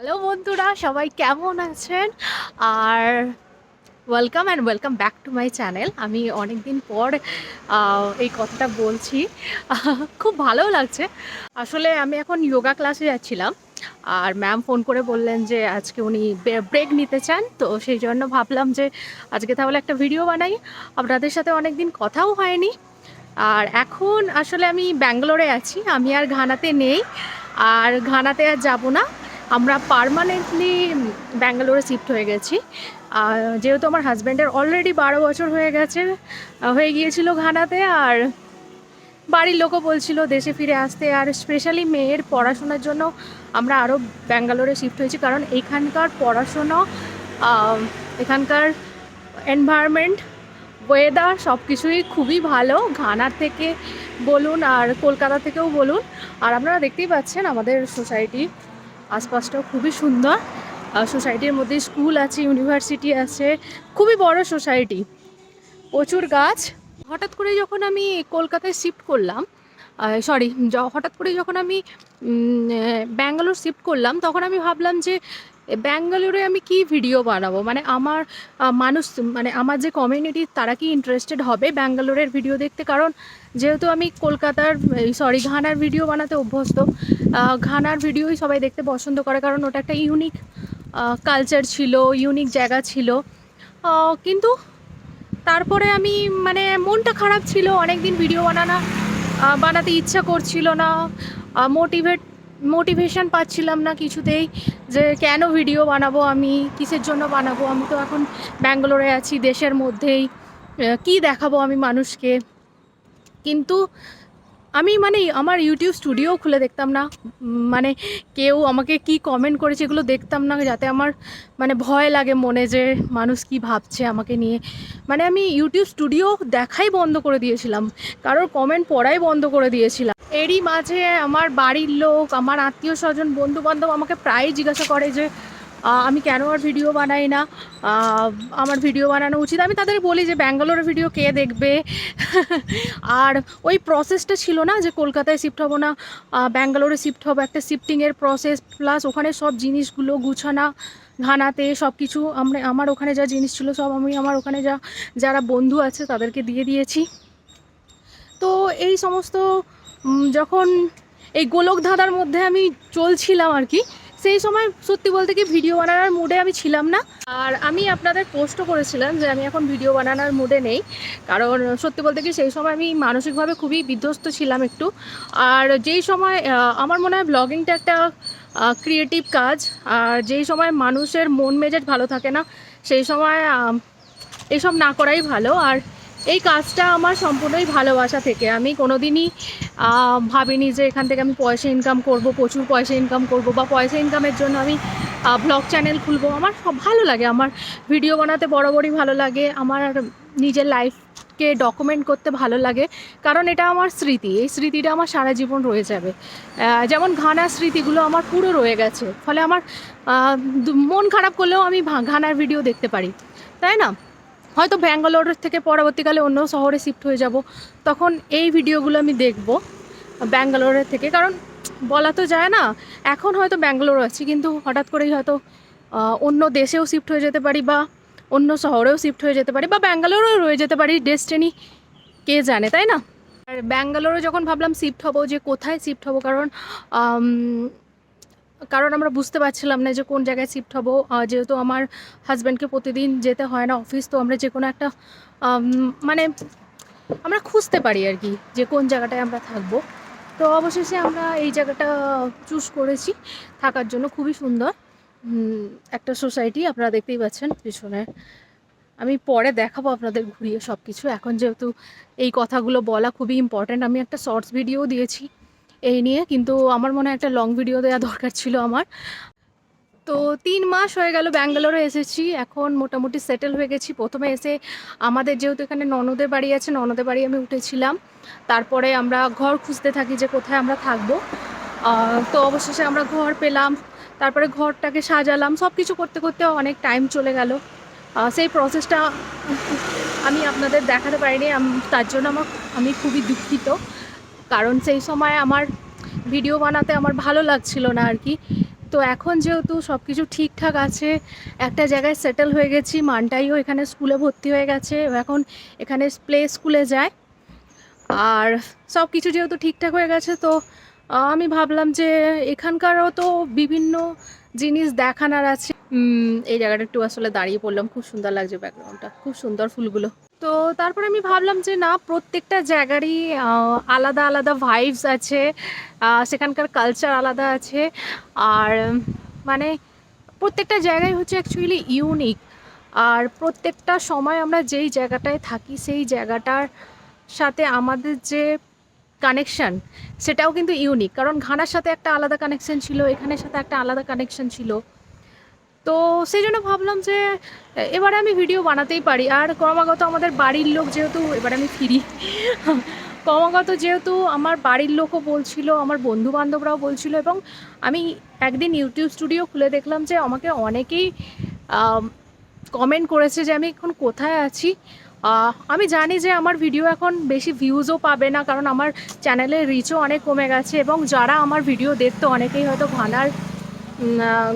Hello বন্ধুরা, সবাই কেমন আছেন? আর welcome and welcome back to my channel আমি অনেক দিন পর এই কথাটা বলছি। খুব ভালো লাগছে। আসলে আমি এখন যোগা ক্লাসে যাচ্ছিলাম। আর ম্যাম ফোন করে বললেন যে, আজকে উনি ব্রেক নিতে চান। তো সেই জন্য ভাবলাম যে, আজকে তাহলে একটা ভিডিও বানাই। আপনাদের সাথে অনেক দিন কথাও হয়নি। আর এখন আসলে আমি ব্যাঙ্গালোরে আছি। আমি আর ঘানাতে নেই। আর ঘানাতে আর যাব না। আমরা পারমানেন্টলি ব্যাঙ্গালোরে শিফট হয়ে গেছি। আর যেহেতু আমার হাজব্যান্ডের অলরেডি বারো বছর হয়ে গেছে হয়ে গিয়েছিল ঘানাতে আর বাড়ির লোকও বলছিল দেশে ফিরে আসতে। আর স্পেশালি মেয়ের পড়াশোনার জন্য আমরা আরও ব্যাঙ্গালোরে শিফট হয়েছি, কারণ এখানকার পড়াশোনা এখানকার এনভায়রনমেন্ট ওয়েদার সব কিছুই খুবই ভালো। ঘানার থেকে বলুন আর কলকাতা থেকেও বলুন। আর আপনারা দেখতেই পাচ্ছেন আমাদের সোসাইটি আশপাশটাও খুবই সুন্দর। সোসাইটির মধ্যে স্কুল আছে, ইউনিভার্সিটি আছে, খুবই বড় সোসাইটি। প্রচুর গাছ। হঠাৎ করে যখন আমি কলকাতায় শিফট করলাম সরি হঠাৎ করে যখন আমি ব্যাঙ্গালোর শিফট করলাম, তখন আমি ভাবলাম যে ব্যাঙ্গালোরে আমি কি ভিডিও বানাবো? মানে আমার মানুষ মানে আমার যে কমিউনিটি তারা কি ইন্টারেস্টেড হবে ব্যাঙ্গালোরের ভিডিও দেখতে? কারণ যেহেতু আমি কলকাতার সরি ঘানার ভিডিও বানাতে অভ্যস্ত ঘানার ভিডিওই সবাই দেখতে পছন্দ করে কারণ ওটা একটা ইউনিক কালচার ছিল ইউনিক জায়গা ছিল। কিন্তু তারপরে আমি মানে মনটা খারাপ ছিল অনেক দিন ভিডিও বানানো বানাতে ইচ্ছা করছিল না মোটিভেট মোটিভেশন পাচ্ছিলাম না কিছুতেই যে কেন ভিডিও বানাবো আমি, কিসের জন্য বানাবো? আমি তো এখন ব্যাঙ্গালোরে আছি, দেশের মধ্যেই। কি দেখাবো আমি মানুষকে? কিন্তু আমি মানে আমার ইউটিউব স্টুডিও খুলে দেখতাম না। মানে কেউ আমাকে কি কমেন্ট করেছে এগুলো দেখতাম না, যাতে আমার মানে ভয় লাগে মনে যে মানুষ কি ভাবছে আমাকে নিয়ে। মানে আমি ইউটিউব স্টুডিও দেখাই বন্ধ করে দিয়েছিলাম। কারোর কমেন্ট পড়াই বন্ধ করে দিয়েছিলাম। এরই মাঝে আমার বাড়ির লোক, আমার আত্মীয় স্বজন বন্ধু বান্ধব আমাকে প্রায়ই জিজ্ঞাসা করে যে আমি কেন আর ভিডিও বানাই না? আমার ভিডিও বানানো উচিত। আমি তাদের বলি যে, ব্যাঙ্গালোরের ভিডিও কে দেখবে? আর ওই প্রসেসটা ছিল না যে, কলকাতায় শিফট হব না ব্যাঙ্গালোরে শিফট হব। একটা শিফটিংয়ের প্রসেস প্লাস ওখানে সব জিনিসগুলো গুছানা, ঘানাতে সব কিছু আমরা, আমার ওখানে যা জিনিস ছিল, সব আমি আমার ওখানে যা, যারা বন্ধু আছে, তাদেরকে দিয়ে দিয়েছি। তো এই সমস্ত যখন এই গোলক ধাঁধার মধ্যে আমি চলছিলাম আর কি সেই সময় সত্যি বলতে কি ভিডিও বানানোর মুডে আমি ছিলাম না। আর আমি আপনাদের পোস্টও করেছিলাম যে আমি এখন ভিডিও বানানোর মুডে নেই। কারণ সত্যি বলতে কি সেই সময় আমি মানসিকভাবে খুবই বিধ্বস্ত ছিলাম একটু। আর যেই সময় আমার মনে হয় ব্লগিংটা একটা ক্রিয়েটিভ কাজ। আর যেই সময় মানুষের মন মেজাজ ভালো থাকে না, সেই সময় এসব না করাই ভালো। আর এই কাজটা আমার সম্পূর্ণই ভালোবাসা থেকে। আমি কোনোদিনই ভাবিনি যে এখান থেকে আমি পয়সা ইনকাম করব, প্রচুর পয়সা ইনকাম করব বা পয়সা ইনকামের জন্য আমি ব্লগ চ্যানেল খুলবো। আমার সব ভালো লাগে। আমার ভিডিও বানাতে বরাবরই ভালো লাগে। আমার নিজের লাইফকে ডকুমেন্ট করতে ভালো লাগে। কারণ এটা আমার স্মৃতি। এই স্মৃতিটা আমার সারা জীবন রয়ে যাবে। যেমন ঘানার স্মৃতিগুলো আমার পুরো রয়ে গেছে। ফলে আমার মন খারাপ করলেও আমি ঘানার ভিডিও দেখতে পারি। তাই না? হয়তো ব্যাঙ্গালোর থেকে পরবর্তীকালে অন্য শহরে শিফট হয়ে যাব। তখন এই ভিডিওগুলো আমি দেখব ব্যাঙ্গালোরের থেকে। কারণ বলা তো যায় না, এখন হয়তো ব্যাঙ্গালোর আছি, কিন্তু হঠাৎ করেই হয়তো অন্য দেশেও শিফট হয়ে যেতে পারি বা অন্য শহরেও শিফট হয়ে যেতে পারি বা ব্যাঙ্গালোরেও রয়ে যেতে পারি ডেস্টিনি কে জানে, তাই না? আর ব্যাঙ্গালোরে যখন ভাবলাম শিফট হব যে কোথায় শিফট হব, কারণ কারণ আমরা বুঝতে পারছিলাম না যে কোন জায়গায় শিফট হব। যেহেতু আমার হাজব্যান্ডকে প্রতিদিন যেতে হয় না অফিস তো আমরা যে কোনো একটা মানে আমরা খুঁজতে পারি আর কি যে কোন জায়গাটায় আমরা থাকব। তো অবশেষে আমরা এই জায়গাটা চুজ করেছি। থাকার জন্য খুবই সুন্দর একটা সোসাইটি আপনারা দেখতেই পাচ্ছেন পিছনে। আমি পরে দেখাবো আপনাদের ঘুরিয়ে সব কিছু এখন যেহেতু এই কথাগুলো বলা খুবই ইম্পর্ট্যান্ট আমি একটা শর্টস ভিডিও দিয়েছি। এই নিয়ে, কিন্তু আমার মনে হয় একটা লং ভিডিও দেওয়া দরকার ছিল আমার। তো তিন মাস হয়ে গেল ব্যাঙ্গালোরে এসেছি, এখন মোটামুটি সেটেল হয়ে গেছি। প্রথমে এসে আমাদের যেহেতু এখানে ননদের বাড়ি আছে, ননদের বাড়ি আমি উঠেছিলাম। তারপরে আমরা ঘর খুঁজতে থাকি যে কোথায় আমরা থাকব। তো অবশেষে আমরা ঘর পেলাম, তারপরে ঘরটাকে সাজালাম। সব কিছু করতে করতে অনেক টাইম চলে গেল। সেই প্রসেসটা আমি আপনাদের দেখাতে পারিনি তার জন্য আমার, আমি খুবই দুঃখিত। কারণ সেই সময় আমার ভিডিও বানাতে আমার ভালো লাগছিল না আর কি। তো এখন যেহেতু সব কিছু ঠিকঠাক আছে, একটা জায়গায় সেটেল হয়ে গেছি, মানটাইও এখানে স্কুলে ভর্তি হয়ে গেছে এখন এখানে প্লে স্কুলে যায়। আর সব কিছু যেহেতু ঠিকঠাক হয়ে গেছে, তো আমি ভাবলাম যে এখানকারও তো বিভিন্ন জিনিস দেখানোর আছে। এই জায়গাটা একটু আসলে দাঁড়িয়ে পড়লাম, খুব সুন্দর লাগছে ব্যাকগ্রাউন্ডটা খুব সুন্দর ফুলগুলো। তো তারপরে আমি ভাবলাম যে না, প্রত্যেকটা জায়গারই আলাদা আলাদা ভাইবস আছে সেখানকার কালচার আলাদা আছে। আর মানে প্রত্যেকটা জায়গায় হচ্ছে অ্যাকচুয়ালি ইউনিক আর প্রত্যেকটা সময় আমরা যেই জায়গাটায় থাকি, সেই জায়গাটার সাথে আমাদের যে কানেকশন সেটাও কিন্তু ইউনিক কারণ ঘানার সাথে একটা আলাদা কানেকশন ছিল, এখানের সাথে একটা আলাদা কানেকশন ছিল। তো সেই জন্য ভাবলাম যে এবারে আমি ভিডিও বানাতেই পারি। আর ক্রমাগত আমাদের বাড়ির লোক যেহেতু এবার আমি ফিরি। ক্রমাগত যেহেতু আমার বাড়ির লোকও বলছিল আমার বন্ধু বান্ধবরাও বলছিল এবং আমি একদিন ইউটিউব স্টুডিও খুলে দেখলাম যে আমাকে অনেকেই কমেন্ট করেছে যে আমি এখন কোথায় আছি? আমি জানি যে আমার ভিডিও এখন বেশি ভিউজও পাবে না কারণ আমার চ্যানেলের রিচও অনেক কমে গেছে এবং যারা আমার ভিডিও দেখতো অনেকেই হয়তো আহ,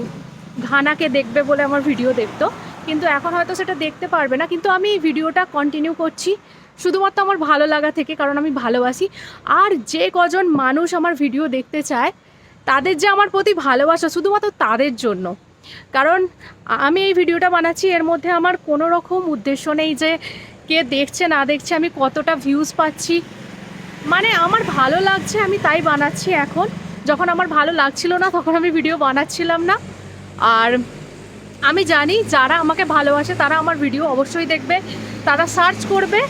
ঘানাকে দেখবে বলে আমার ভিডিও দেখতো। কিন্তু এখন হয়তো সেটা দেখতে পারবে না। কিন্তু আমি ভিডিওটা কন্টিনিউ করছি। শুধুমাত্র আমার ভালো লাগা থেকে, কারণ আমি ভালোবাসি। আর যে কজন মানুষ আমার ভিডিও দেখতে চায়, তাদের যে আমার প্রতি ভালোবাসা, শুধুমাত্র তাদের জন্য। কারণ আমি এই ভিডিওটা বানাচ্ছি, এর মধ্যে আমার কোনো রকম উদ্দেশ্য নেই যে কে দেখছে, না দেখছে, আমি কতটা ভিউজ পাচ্ছি। মানে আমার ভালো লাগছে, আমি তাই বানাচ্ছি এখন। যখন আমার ভালো লাগছিল না, তখন আমি ভিডিও বানাচ্ছিলাম না। আর আমি জানি যারা আমাকে ভালোবাসে তারা আমার ভিডিও অবশ্যই দেখবে, তারা সার্চ করবে।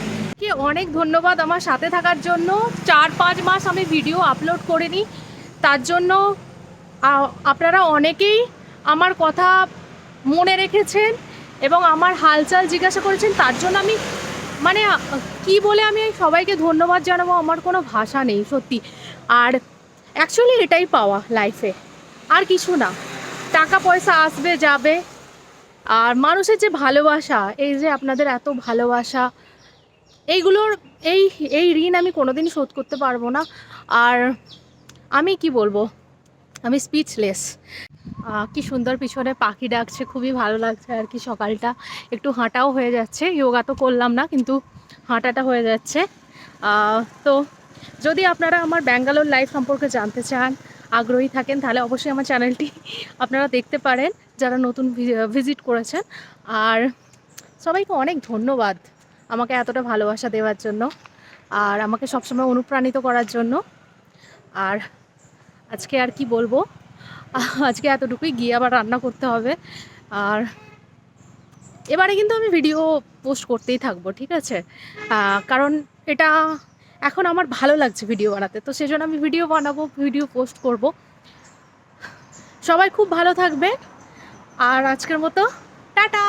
কি অনেক ধন্যবাদ আমার সাথে থাকার জন্য। চার, পাঁচ মাস আমি ভিডিও আপলোড করিনি। তার জন্য আপনারা অনেকেই আমার কথা মনে রেখেছেন এবং আমার হালচাল জিজ্ঞাসা করেছেন। তার জন্য আমি মানে কি বলে আমি সবাইকে ধন্যবাদ জানাব আমার কোনো ভাষা নেই, সত্যি। আর অ্যাকচুয়ালি এটাই পাওয়া লাইফে আর কিছু না। টাকা পয়সা আসবে, যাবে। আর মানুষের যে ভালোবাসা, এই যে আপনাদের এত ভালোবাসা, এইগুলোর, এই এই ঋণ আমি কোনোদিনই শোধ করতে পারব না। আর আমি কি বলব? আমি স্পিচলেস কি সুন্দর পিছনে পাখি ডাকছে, খুবই ভালো লাগছে আর কি সকালটা। একটু হাঁটাও হয়ে যাচ্ছে যোগা তো করলাম না, কিন্তু হাঁটাটা হয়ে যাচ্ছে। তো যদি আপনারা আমার ব্যাঙ্গালোর লাইফ সম্পর্কে জানতে চান আগ্রহী থাকেন, তাহলে অবশ্যই আমার চ্যানেলটি আপনারা দেখতে পারেন যারা নতুন ভিজিট করেছেন। আর সবাইকে অনেক ধন্যবাদ আমাকে এতটা ভালোবাসা দেওয়ার জন্য আর আমাকে সবসময় অনুপ্রাণিত করার জন্য। আর আজকে আর কি বলব? আজকে এতটুকুই, গিয়ে আবার রান্না করতে হবে। আর এবারে কিন্তু আমি ভিডিও পোস্ট করতেই থাকব, ঠিক আছে? কারণ এটা এখন আমার ভালো লাগছে ভিডিও বানাতে, তো সেজন্য আমি ভিডিও বানাবো, ভিডিও পোস্ট করব। সবাই খুব ভালো থাকবে আর আজকের মতো, টাটা!